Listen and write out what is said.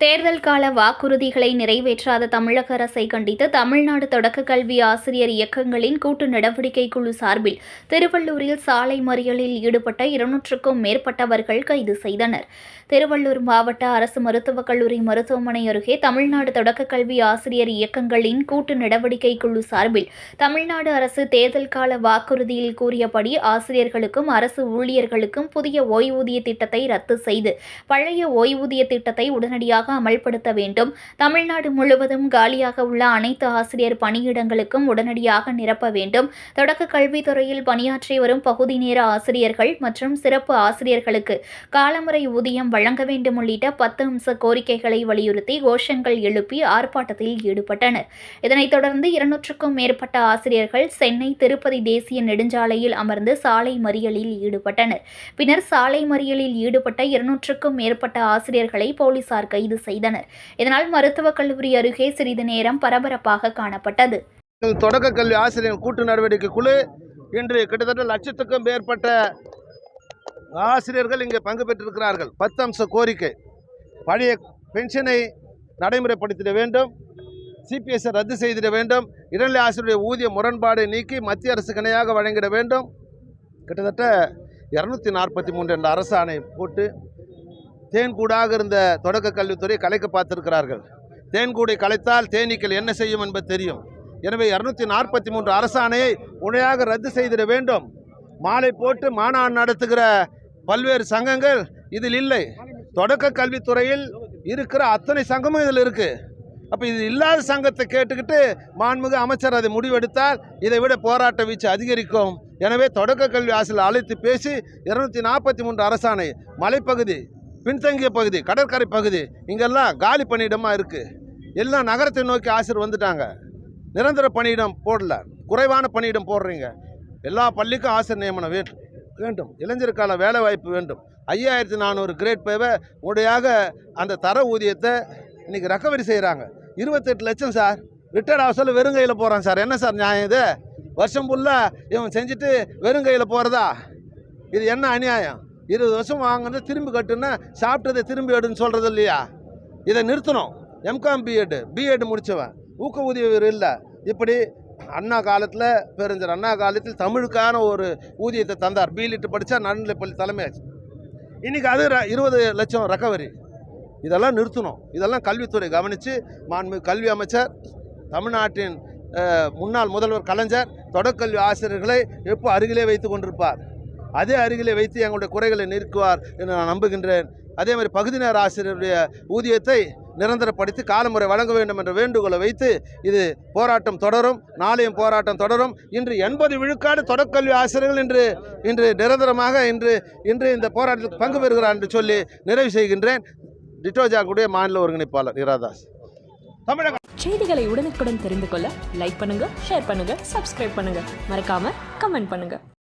தேர்தல் கால வாக்குறுதிகளை நிறைவேற்றாத தமிழக அரசை கண்டித்து தமிழ்நாடு தொடக்க கல்வி ஆசிரியர் இயக்கங்களின் கூட்டு நடவடிக்கை குழு சார்பில் திருவள்ளூரில் சாலை மறியலில் ஈடுபட்ட இருநூற்றுக்கும் மேற்பட்டவர்கள் கைது செய்தனர். திருவள்ளூர் மாவட்ட அரசு மருத்துவக் கல்லூரி மருத்துவமனை அருகே தமிழ்நாடு தொடக்க கல்வி ஆசிரியர் இயக்கங்களின் கூட்டு நடவடிக்கை குழு சார்பில் தமிழ்நாடு அரசு தேர்தல் கால வாக்குறுதியில் கூறியபடி ஆசிரியர்களுக்கும் அரசு ஊழியர்களுக்கும் புதிய ஓய்வூதிய திட்டத்தை ரத்து செய்து பழைய ஓய்வூதிய திட்டத்தை உடனடியாக அமல்படுத்த வேண்டும். தமிழ்நாடு முழுவதும் காலியாக உள்ள அனைத்து ஆசிரியர் பணியிடங்களுக்கும் உடனடியாக நிரப்ப வேண்டும். தொடக்க கல்வித்துறையில் பணியாற்றி வரும் பகுதி நேர ஆசிரியர்கள் மற்றும் சிறப்பு ஆசிரியர்களுக்கு காலமுறை ஊதியம் வழங்க வேண்டும் உள்ளிட்ட பத்து அம்ச கோரிக்கைகளை வலியுறுத்தி கோஷங்கள் எழுப்பி ஆர்ப்பாட்டத்தில் ஈடுபட்டனர். இதனைத் தொடர்ந்து இருநூற்றுக்கும் மேற்பட்ட ஆசிரியர்கள் சென்னை திருப்பதி தேசிய நெடுஞ்சாலையில் அமர்ந்து சாலை மறியலில் ஈடுபட்டனர். பின்னர் சாலை மறியலில் ஈடுபட்ட இருநூற்றுக்கும் மேற்பட்ட ஆசிரியர்களை போலீசார் கைது செய்தனர். இதனால் மருத்துவக் கல்லூரி அருகே சிறிது நேரம் பரபரப்பாக காணப்பட்டது. தொடக்க கல்வி ஆசிரியர் கூட்டு நடவடிக்கை குழு இன்று கிட்டத்தட்ட லட்சத்துக்கும் மேற்பட்ட ஆசிரியர்கள் இங்கே பங்கு பெற்றிருக்கிறார்கள். பத்து அம்ச கோரிக்கை. பழைய பென்ஷனை நடைமுறைப்படுத்திட வேண்டும். சிபிஎஸ்ஐ ரத்து செய்திட வேண்டும். இடைநிலை ஆசிரியருடைய ஊதிய முரண்பாடு நீக்கி மத்திய அரசுக்கு இணையாக வழங்கிட வேண்டும். கிட்டத்தட்ட இரநூத்தி நாற்பத்தி மூன்று என்ற அரசாணை போட்டு தேன்கூடாக இருந்த தொடக்க கல்வித்துறை கலைக்க பார்த்திருக்கிறார்கள். தேன்கூடை கலைத்தால் தேனீக்கள் என்ன செய்யும் என்பது தெரியும். எனவே இரநூத்தி நாற்பத்தி மூன்று அரசாணையை உடையாக ரத்து செய்திட வேண்டும். மாலை போட்டு மாநாடு நடத்துகிற பல்வேறு சங்கங்கள் இதில் இல்லை. தொடக்க கல்வித்துறையில் இருக்கிற அத்தனை சங்கமும் இதில் இருக்குது அப்போ இது இல்லாத சங்கத்தை கேட்டுக்கிட்டு மாண்புமிகு அமைச்சர் அதை முடிவெடுத்தால் இதை விட போராட்ட வீச்சு அதிகரிக்கும். எனவே தொடக்க கல்வி ஆசிரியர் அழைத்து பேசி இருநூத்தி நாற்பத்தி மூன்று அரசாணை மலைப்பகுதி பின்தங்கிய பகுதி கடற்கரை பகுதி இங்கெல்லாம் காலி பணியிடமாக இருக்குது எல்லாம் நகரத்தை நோக்கி ஆசிரியர் வந்துட்டாங்க. நிரந்தர பணியிடம் போடல. குறைவான பணியிடம் போடுறீங்க. எல்லா பள்ளிக்கும் ஆசிரியர் நியமனம் வேண்டும். வேண்டும் இளைஞருக்கான வேலை வாய்ப்பு வேண்டும். ஐயாயிரத்தி நானூறு கிரேட் பேவை உடையாக அந்த தர ஊதியத்தை இன்றைக்கி ரெக்கவரி செய்கிறாங்க இருபத்தெட்டு லட்சம் சார். ரிட்டையர்ட் ஆக சொல்ல வெறுங்கையில் போகிறான் சார். என்ன சார் நியாயம் இது? வருஷம் ஃபுல்லாக இவன் செஞ்சுட்டு வெறுங்கையில் போகிறதா இது என்ன அநியாயம்? இருபது வருஷம் வாங்கினது திரும்பி கட்டுன்னா சாப்பிட்டதை திரும்பி எடுன்னு சொல்கிறது இல்லையா? இதை நிறுத்தணும். எம்காம் பிஎட் பிஎட் முடித்தவன் ஊக்க ஊதியம் இல்லை. இப்படி அண்ணா காலத்தில் பெருஞ்சர் அண்ணா காலத்தில் தமிழுக்கான ஒரு ஊதியத்தை தந்தார். பிலிட்டு படித்தா நடுநிலைப்பள்ளி தலைமையாச்சு. இன்றைக்கி அது ர- இருபது லட்சம் ரெக்கவரி இதெல்லாம் நிறுத்தணும். இதெல்லாம் கல்வித்துறை கவனித்து மாண்பு கல்வி அமைச்சர் தமிழ்நாட்டின் முன்னாள் முதல்வர் கலைஞர் தொடக்கல்வி ஆசிரியர்களை எப்போ அருகிலே வைத்து கொண்டிருப்பார்? அதே அருகிலே வைத்து எங்களுடைய குறைகளை நிற்குவார் என்று நான் நம்புகின்றேன். அதே மாதிரி பகுதி நேர ஆசிரியருடைய ஊதியத்தை நிரந்தரப்படுத்தி காலமுறை வழங்க வேண்டும் என்ற வேண்டுகோளை வைத்து இது போராட்டம் தொடரும் நாளையும் போராட்டம் தொடரும். இன்று எண்பது விழுக்காடு தொடக்கல்வி ஆசிரியர்கள் இன்று இன்று நிரந்தரமாக இன்று இன்று இந்த போராட்டத்தில் பங்கு பெறுகிறார் என்று சொல்லி நிறைவு செய்கின்றேன். டிட்டோஜாக்குடைய மாநில ஒருங்கிணைப்பாளர் இராதாஸ். தமிழக செய்திகளை உடனுக்குடன் தெரிந்து கொள்ள லைக் பண்ணுங்க ஷேர் பண்ணுங்க சப்ஸ்கிரைப் பண்ணுங்க. மறக்காம கமெண்ட் பண்ணுங்க.